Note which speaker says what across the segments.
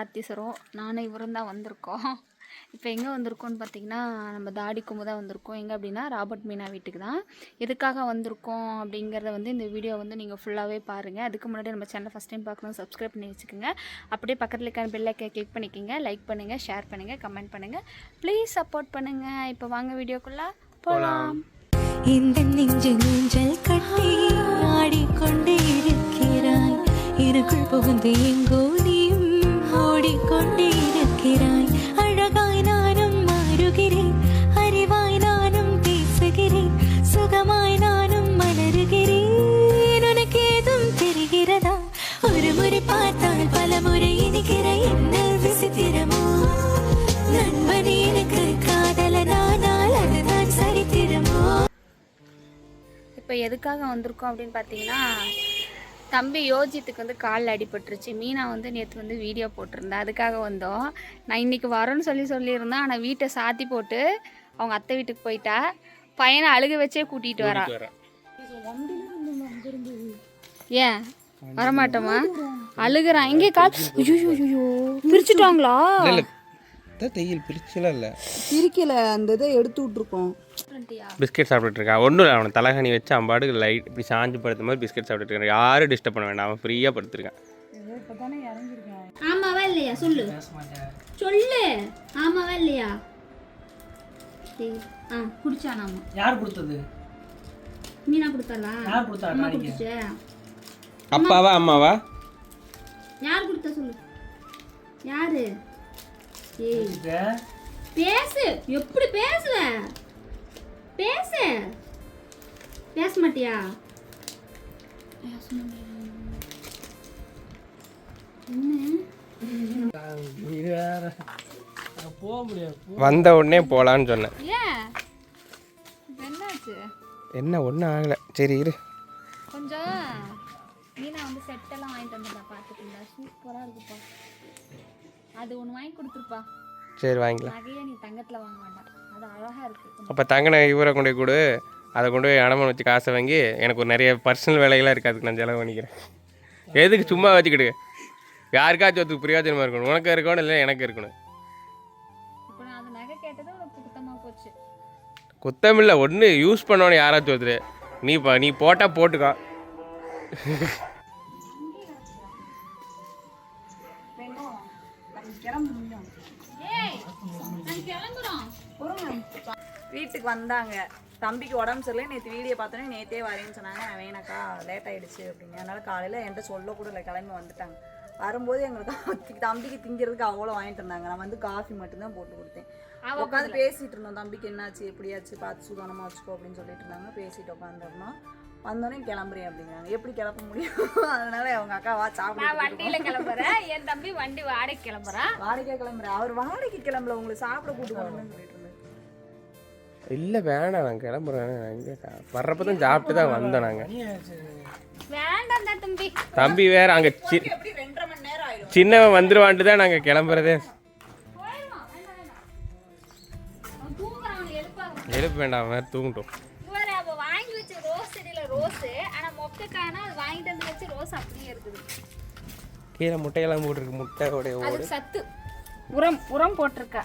Speaker 1: கார்த்திசரும் நானும் இவரும் தான் வந்திருக்கோம். இப்போ எங்கே வந்திருக்கோம்னு பார்த்தீங்கன்னா நம்ம தாடி கும்பு தான் வந்திருக்கோம். எங்கே அப்படின்னா ராபர்ட் மீனா வீட்டுக்கு தான். எதுக்காக வந்திருக்கோம் அப்படிங்கிறத வந்து இந்த வீடியோ வந்து நீங்கள் ஃபுல்லாகவே பாருங்கள் அதுக்கு முன்னாடி நம்ம சேனலை ஃபஸ்ட் டைம் பார்க்கணும் சப்ஸ்கிரைப் பண்ணி வச்சுக்கோங்க. அப்படியே பக்கத்தில் இருக்க பெல்லைக்கை கிளிக் பண்ணிக்கோங்க. லைக் பண்ணுங்கள் ஷேர் பண்ணுங்கள் கமெண்ட் பண்ணுங்கள் ப்ளீஸ் சப்போர்ட் பண்ணுங்கள் இப்போ வாங்க வீடியோக்குள்ளே போகலாம்
Speaker 2: இந்த நெஞ்சு நெஞ்சல் கட்டி ஆடிக்கொண்டே இருக்கிறாய். இருக்குள் புகுந்து எங்கோ நீ ஓடிக்கொண்டே அழகாய் நானும் மாறுகிறேன். அறிவாய் நானும் பேசுகிறேன். சுகமாய் நானும் மலருகிறேன். உனக்கு ஏதும் தெரிகிறதா? ஒரு முறை பார்த்தால் பல முறை இனிக்கிற என்ன விசித்திரமோ? நண்பன் எனக்கு காதலனானால் அதுதான் சரித்திரமோ?
Speaker 1: இப்போ எதுக்காக வந்திருக்கோம் அப்படின்னு பார்த்தீங்கன்னா தம்பி யோஜித்துக்கு வந்து காலில் அடிபட்டுருச்சு. மீனா வந்து நேற்று வந்து வீடியோ போட்டிருந்தேன் அதுக்காக வந்தோம். நான் இன்னைக்கு வரோன்னு சொல்லி சொல்லியிருந்தேன். ஆனால் வீட்டை சாத்தி போட்டு அவங்க அத்தை வீட்டுக்கு போயிட்டா. பையனை அழுக வச்சே கூட்டிகிட்டு வரா. ஏன்? வரமாட்டோமா? அழுகுறான் எங்கே கால். ஐயோ ஐயோ பிரிச்சுட்டாங்களா?
Speaker 3: தையல் பிரிச்சலாம் இல்லை.
Speaker 4: பிரிக்கல. அந்த இதை எடுத்து விட்ருக்கோம்
Speaker 3: பிஸ்கெட் சாப்பிட்டுட்டு இருக்கான் ஒன்றும் இல்லை அவனை தலைகணி வச்சு பாட்டுக்கு லைட் இப்படி சாஞ்சு படுத்த மாதிரி பிஸ்கெட் சாப்பிட்டுட்டு இருக்கான் யாரும் டிஸ்டர்ப் பண்ண வேண்டாம் அவன் ஃப்ரீயாக படுத்துருக்கான்.
Speaker 1: ஆமாவா இல்லையா? சொல்லு. சொல்லு. ஆமாவா இல்லையா? ஆ குடிச்சா நாம
Speaker 5: யார் கொடுத்தது?
Speaker 1: மீனா கொடுத்தாளா?
Speaker 5: யார் கொடுத்தா
Speaker 1: அம்மா? கொடுத்துச்சு
Speaker 3: அப்பாவா அம்மாவா?
Speaker 1: யார் கொடுத்தா சொல்லு. யாரு? ஏய்.
Speaker 5: இது
Speaker 1: பேசு. எப்படி பேசுவ? பேசு. பேச மாட்டியா.
Speaker 3: வந்த உடனே போகலான்னு சொன்னேன்.
Speaker 1: ஏன் என்னாச்சு?
Speaker 3: என்ன ஒன்றும் ஆகலை. சரி இரு.
Speaker 1: கொஞ்சம் மீனா வந்து செட்டெல்லாம் வாங்கிட்டு வந்ததா பார்த்துக்கிங்களா சூப்பராக இருக்குப்பா. அது ஒன்று வாங்கி கொடுத்துருப்பா.
Speaker 3: சரி வாங்கிக்கலாம்.
Speaker 1: நகையை நீ தங்கத்தில் வாங்க வேண்டாம்.
Speaker 3: அப்போ தங்கனை இவரை கொண்டு போய் கொடு. அதை கொண்டு போய் அடமானம் வச்சு காசை வாங்கி எனக்கு ஒரு நிறைய பர்சனல் வேலைகள்லாம் இருக்குது அதுக்கு நான் செலவு பண்ணிக்கிறேன். எதுக்கு சும்மா வச்சுக்கிட்டு யாருக்காச்சும் ஒருத்துக்கு பிரயோஜனமாக இருக்கணும். உனக்கு இருக்கணும் இல்லை எனக்கு இருக்கணும்.
Speaker 1: போச்சு.
Speaker 3: குத்தமில்லை ஒன்று யூஸ் பண்ணோன்னு யாராச்சும் ஒருத்தர். நீ பா நீ போட்டால் போட்டுக்கோ.
Speaker 4: வீட்டுக்கு வந்தாங்க. தம்பிக்கு உடம்பு சரியில்லை. நேற்று வீடியோ பார்த்தோன்னே நேற்றே வரேன்னு சொன்னாங்க. நான் வேணாக்கா லேட் ஆயிடுச்சு அப்படின்னு. அதனால காலையில் என்கிட்ட சொல்ல கூட இல்லை. கிளம்பி வந்துட்டாங்க. வரும்போது எங்களுக்கு தம்பிக்கு திங்கிறதுக்கு அவ்வளோ வாங்கிட்டு இருந்தாங்க. நான் வந்து காஃபி மட்டும்தான் போட்டு கொடுத்தேன். உட்காந்து பேசிட்டு இருந்தோம். தம்பிக்கு என்னாச்சு எப்படியாச்சு பார்த்து சுதானமாக வச்சுக்கோ அப்படின்னு சொல்லிட்டு இருந்தாங்க. பேசிட்டு உட்காந்துருந்தோம் வந்தோடனே கிளம்புறேன் அப்படிங்கிறாங்க. எப்படி கிளம்ப முடியும்? அதனால அவங்க அக்கா வா சாப்பிட
Speaker 1: வண்டியில கிளம்புறேன். என் தம்பி வண்டி வாடகை கிளம்புறான்.
Speaker 4: வாடகை கிளம்புறேன். அவர் வாடகைக்கு கிளம்பல. உங்களை சாப்பிட கூட்டு போகணும்னு சொல்லிட்டு
Speaker 3: இல்லை வேணாம். நான் கிளம்புறேன். இங்கே வர்றப்ப தான் சாப்பிட்டு தான் வந்தோம் நாங்கள்
Speaker 1: தம்பி.
Speaker 3: தம்பி வேற அங்கே சின்னவன் வந்துருவான்ட்டு தான் நாங்கள் கிளம்புறதே. எழுப்ப வேண்டாம் வேற தூங்கட்டும்.
Speaker 1: இவரை அவ வாங்கி வச்ச ரோஸ் செடியில ரோஸ் ஆனா மொக்க காணா அது வாங்கிட்டு வந்து வச்ச ரோஸ் அப்படியே இருக்குது.
Speaker 3: கீழே முட்டையெல்லாம் போட்டிருக்கு முட்டை உடைய ஓடு.
Speaker 1: அதுக்கு சத்து. உரம் உரம் போட்டிருக்கா.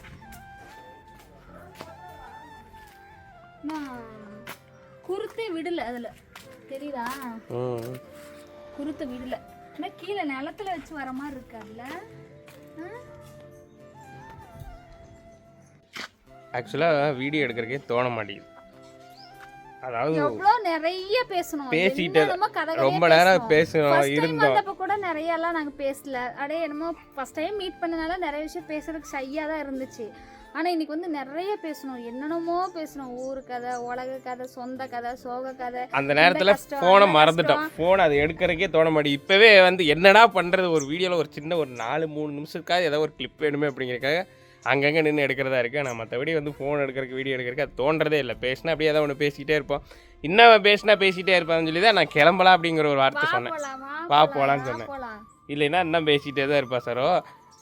Speaker 1: குருத்தே விடல அதுல. தெரியுதா? குருத்தை விடல. ஆனா கீழே நிலத்துல வச்சு வர மாதிரி இருக்காதுல்ல ஆ?
Speaker 3: ஆக்சுவலாக வீடியோ எடுக்கிறக்கே தோண மாட்டேங்குது. அதாவது
Speaker 1: எவ்வளோ நிறைய பேசணும்.
Speaker 3: பேசிட்டு ரொம்ப நேரம் பேசணும். இருந்தோம்.
Speaker 1: வந்தப்ப கூட நிறைய எல்லாம் நாங்க பேசல. அடே என்னமோ ஃபர்ஸ்ட் டைம் மீட் பண்ணனால நிறைய விஷயம் பேசுறதுக்கு ஷையா தான் இருந்துச்சு. ஆனா இன்னைக்கு வந்து நிறைய பேசணும். என்னென்னமோ பேசணும். ஊரு கதை உலக கதை சொந்த கதை சோக கதை.
Speaker 3: அந்த நேரத்தில் ஃபோனை மறந்துட்டோம். ஃபோன் அதை எடுக்கிறக்கே தோண மாட்டேங்குது. இப்போவே வந்து என்னடா பண்ணுறது ஒரு வீடியோவில் ஒரு சின்ன ஒரு நாலு மூணு நிமிஷத்துக்காக ஏதோ ஒரு கிளிப் வேணுமே அப்படிங்கிறக்காக அங்கங்கே நின்று எடுக்கிறதா இருக்குது ஆனால் மற்றபடி வந்து ஃபோன் எடுக்கிறதுக்கு வீடியோ எடுக்கிறதுக்கு அது தோன்றதே இல்லை. பேசினா அப்படியே ஏதோ ஒன்று பேசிக்கிட்டே இருப்போம். இன்னும் பேசினா பேசிகிட்டே இருப்பான்னு சொல்லி தான் நான் கிளம்பலாம் அப்படிங்கிற ஒரு வார்த்தை சொன்னேன். வா போலான்னு சொன்னேன். இல்லைன்னா இன்னும் பேசிகிட்டே தான் இருப்பா சாரோ.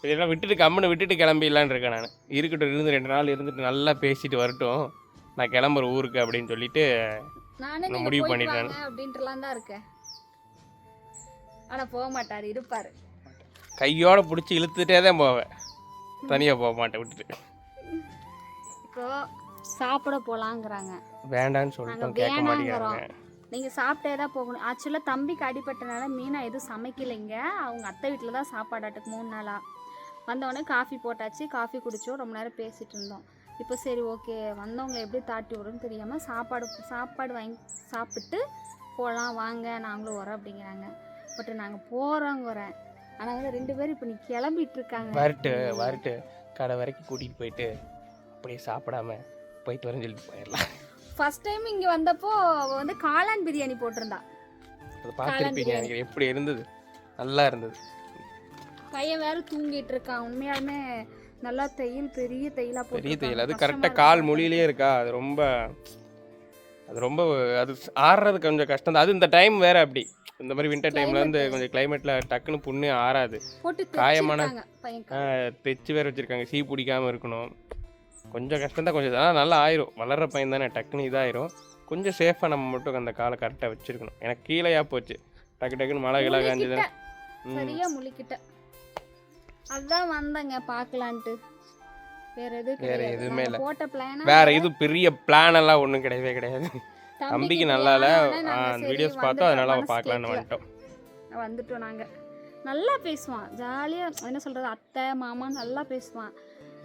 Speaker 3: இல்லைன்னா விட்டுட்டு கம்முன்னு விட்டுட்டு கிளம்பிடலான்னு இருக்கேன் நான். இருக்கட்டும் இருந்து ரெண்டு நாள் இருந்துட்டு நல்லா பேசிட்டு வரட்டும். நான் கிளம்புற ஊருக்கு அப்படின்னு சொல்லிட்டு
Speaker 1: நானே நீங்க
Speaker 3: முடிவு பண்ணிட்டேன்.
Speaker 1: அப்படின்ட்டுலாம் தான் இருக்கேன். ஆனா போக மாட்டாரு இருப்பாரு.
Speaker 3: கையோட பிடிச்சி இழுத்துட்டே தான் போவேன். தனியாக போக மாட்டேன் விட்டுட்டு.
Speaker 1: இப்போ சாப்பிட போலாங்கிறாங்க.
Speaker 3: வேண்டான்னு சொல்லிட்டோம்
Speaker 1: நாங்க
Speaker 3: கேட்க
Speaker 1: வேணாங்கிறோம்.
Speaker 3: மாட்டேங்கிறாங்க.
Speaker 1: நீங்கள் சாப்பிட்டே தான் போகணும். ஆக்சுவலாக தம்பிக்கு அடிபட்டனால மீனா எதுவும் சமைக்கலைங்க. அவங்க அத்தை வீட்டில் தான் சாப்பாடாட்டுக்கு மூணு நாளாக வந்தவொடனே காஃபி போட்டாச்சு. காஃபி குடிச்சோம். ரொம்ப நேரம் பேசிகிட்டு இருந்தோம். இப்போ சரி ஓகே. வந்தவங்களை எப்படி தாட்டி விடுன்னு தெரியாமல் சாப்பாடு சாப்பாடு வாங்கி சாப்பிட்டு போகலாம் வாங்க நாங்களும் வரோம் அப்படிங்கிறாங்க. பட் நாங்கள் போகிறோங்க வரேன் ஆனால் வந்து ரெண்டு பேரும் இப்போ நீ கிளம்பிட்டு இருக்காங்க.
Speaker 3: வரட்டு வரட்டு. கடை வரைக்கும் கூட்டிகிட்டு போயிட்டு அப்படியே சாப்பிடாம போயிட்டு வரேன்னு சொல்லிட்டு போயிடலாம்.
Speaker 1: ஃபர்ஸ்ட் டைம் இங்கே வந்தப்போ அவ வந்து காளான் பிரியாணி போட்டிருந்தா.
Speaker 3: பார்த்துருப்பீங்க எப்படி இருந்தது? நல்லா இருந்தது.
Speaker 1: பையன் வேற தூங்கிட்டு இருக்கான் உண்மையாலுமே நல்லா தையல் பெரிய தையலா
Speaker 3: பெரிய தையல். அது கரெக்டாக கால் மொழியிலே இருக்கா? அது ரொம்ப அது ரொம்ப அது ஆறுறது கொஞ்சம் கஷ்டம் தான் அது இந்த டைம் வேற அப்படி. இந்த மாதிரி வின்டர் டைம்ல வந்து கொஞ்சம் கிளைமேட்ல டக்குன்னு புண்ணு ஆறாது.
Speaker 1: போட்டு
Speaker 3: காயமான- தைச்சு வேற வச்சிருக்காங்க. சீ பிடிக்காம இருக்கணும். கொஞ்சம் கஷ்டம் தான் கொஞ்சம் ஆனால் நல்லா ஆயிரும். வளர்ற பையன் தானே டக்குன்னு இதாயிரும். கொஞ்சம் சேஃபாக நம்ம மட்டும் அந்த காலை கரெக்டாக வச்சிருக்கணும். எனக்கு கீழேயா போச்சு. டக்கு டக்குன்னு மழை கிழ
Speaker 1: முழிக்கிட்ட, சரியா முழிக்கிட்ட அதான் வந்தேங்க பார்க்கலான்ட்டு. வேற எதுவும்
Speaker 3: வேற
Speaker 1: கிடையாது.
Speaker 3: எதுவுமே இல்ல.
Speaker 1: போட்ட பிளான்
Speaker 3: வேற இது பெரிய பிளான் எல்லாம் ஒன்றும் கிடையவே கிடையாது. தம்பிக்கு நல்லா இல்லை அந்த வீடியோஸ் பார்த்தோம் அதனால அவன் பார்க்கலான்னு வந்துட்டோம்.
Speaker 1: வந்துட்டோம் நாங்க. நல்லா பேசுவான். ஜாலியா என்ன சொல்றது அத்தை மாமா நல்லா பேசுவான்.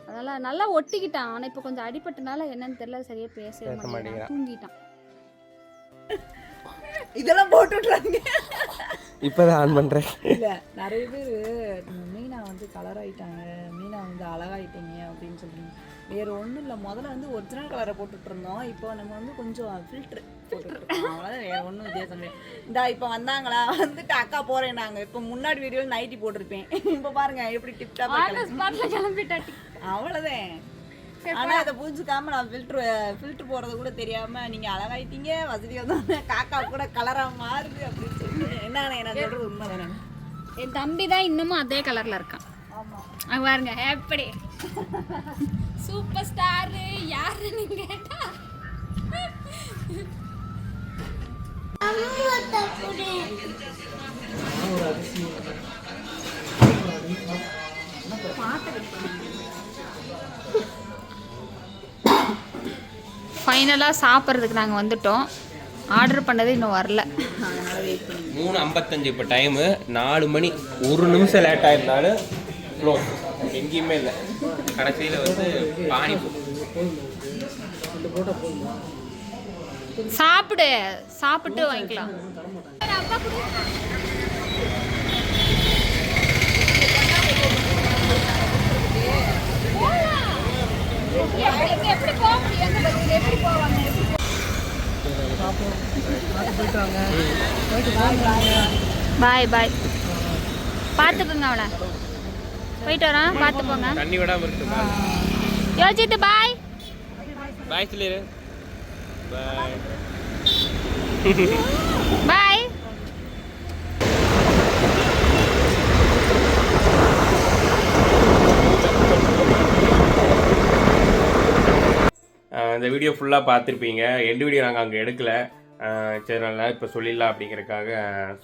Speaker 1: அதனால நல்லா ஒட்டிக்கிட்டான். ஆனா இப்போ கொஞ்சம் அடிபட்டனால என்னன்னு தெரியல. சரியா பேசவே
Speaker 3: பேச
Speaker 1: மாட்டேங்கிறான். தூங்கிட்டான்.
Speaker 4: இதெல்லாம் போட்டு விட்றாங்க
Speaker 3: இப்போதான் ஆன் பண்ணுறேன்
Speaker 4: இல்லை நிறைய பேர் மீனா வந்து கலர் ஆயிட்டாங்க மீனா வந்து அழகாயிட்டீங்க அப்படின்னு சொல்றீங்க. வேற ஒன்றும் இல்லை முதல்ல வந்து ஒரிஜினல் கலரை போட்டுட்டு இருந்தோம் இப்போ நம்ம வந்து கொஞ்சம் ஃபில்ட்ரு போட்டுருக்கோம் அவ்வளோதான் வேற ஒன்றும் வித்தியாசம் இல்லை. இந்தா இப்போ வந்தாங்களா? வந்துட்டு அக்கா போறேன் நாங்கள் இப்போ முன்னாடி வீடியோவில் நைட்டி போட்டிருப்பேன். இப்போ பாருங்க எப்படி டிப்டாப்
Speaker 1: ஸ்பாட்ல கிளம்பிட்டாட்டி
Speaker 4: அவ்வளோதான் ஆனா அதை புரிஞ்சுக்காம நான் ஃபில்ட்ரு ஃபில்ட்ரு போடுறது கூட தெரியாம நீங்க அழகாயிட்டீங்க வசதி வந்தோடனே காக்கா கூட கலரா மாறுது அப்படின்னு சொல்லி. என்ன நான் சொல்றது உண்மை தானே
Speaker 1: என் தம்பி தான் இன்னமும் அதே கலர்ல இருக்கான்.
Speaker 4: ஆமா.
Speaker 1: பாருங்க எப்படி? சூப்பர் ஸ்டார் யாருன்னு கேட்டா? ஃபைனலாக சாப்பிட்றதுக்கு நாங்கள் வந்துட்டோம். ஆர்டர் பண்ணது இன்னும் வரல.
Speaker 3: மூணு ஐம்பத்தஞ்சு இப்போ டைமு நாலு மணி ஒரு நிமிஷம் லேட் ஆயிருந்தாலும் க்ளோஸ் எங்கேயுமே இல்லை. கடைசியில் வந்து பானி
Speaker 1: சாப்பிடு சாப்பிட்டு வாங்கிக்கலாம் எப்படி போக முடியும் எப்படி போவாங்க பாய் பாய். பார்த்துக்குங்க அவளை. போயிட்டு வரோம் பார்த்து போங்க
Speaker 3: தண்ணி விடாமல் இருக்கு
Speaker 1: யோசித்து பாய்.
Speaker 3: பாய் சொல்லிடு பாய்.
Speaker 1: பாய்.
Speaker 3: இந்த வீடியோ ஃபுல்லாக பார்த்துருப்பீங்க. எண்டு வீடியோ நாங்கள் அங்கே எடுக்கல. சரி நல்லா இப்போ சொல்லிடலாம் அப்படிங்கிறதுக்காக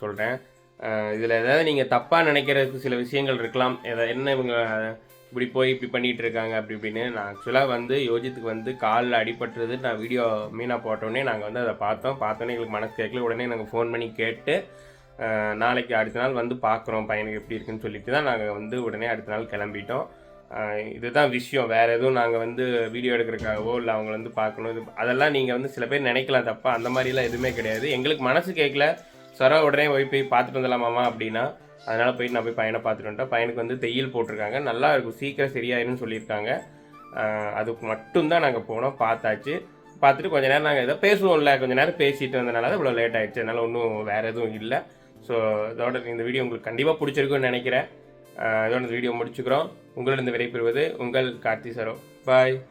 Speaker 3: சொல்கிறேன் இதில் ஏதாவது நீங்கள் தப்பாக நினைக்கிறதுக்கு சில விஷயங்கள் இருக்கலாம். எதா என்ன இவங்க இப்படி போய் இப்படி பண்ணிகிட்டு இருக்காங்க அப்படி இப்படின்னு. நான் ஆக்சுவலாக வந்து யோஜித்துக்கு வந்து காலில் அடிபட்டுறது நான் வீடியோ மீனாக போட்டோடனே நாங்கள் வந்து அதை பார்த்தோம். பார்த்தோன்னே எங்களுக்கு மனசு கேட்கல. உடனே நாங்கள் ஃபோன் பண்ணி கேட்டு நாளைக்கு அடுத்த நாள் வந்து பார்க்குறோம். பையனுக்கு எப்படி இருக்குன்னு சொல்லிட்டு தான் நாங்கள் வந்து உடனே அடுத்த நாள் கிளம்பிட்டோம். இதுதான் விஷயம். வேறு எதுவும் நாங்கள் வந்து வீடியோ எடுக்கிறதுக்காகவோ இல்லை அவங்கள வந்து பார்க்கணும். இது அதெல்லாம் நீங்கள் வந்து சில பேர் நினைக்கலாம் தப்பா. அந்த மாதிரிலாம் எதுவுமே கிடையாது. எங்களுக்கு மனசு கேட்கல சொரா உடனே போய் போய் பார்த்துட்டு வந்துடலாமாமா அப்படின்னா அதனால் போயிட்டு நான் போய் பையனை பார்த்துட்டு வந்துட்டேன். பையனுக்கு வந்து தையல் போட்டிருக்காங்க. நல்லா இருக்கும். சீக்கிரம் சரியாயிருன்னு சொல்லியிருக்காங்க. அதுக்கு மட்டும்தான் நாங்கள் போனோம். பார்த்தாச்சு. பார்த்துட்டு கொஞ்ச நேரம் நாங்கள் ஏதோ பேசுவோம்ல. கொஞ்ச நேரம் பேசிட்டு வந்தனால தான் இவ்வளோ லேட் ஆகிடுச்சு அதனால் ஒன்றும் வேறு எதுவும் இல்லை. ஸோ இதோட இந்த வீடியோ உங்களுக்கு கண்டிப்பாக பிடிச்சிருக்குன்னு நினைக்கிறேன். இதோட இந்த வீடியோ முடிச்சுக்கிறோம். உங்களிடம் விடைபெறுவது உங்கள் கார்த்தி சரோ. பாய்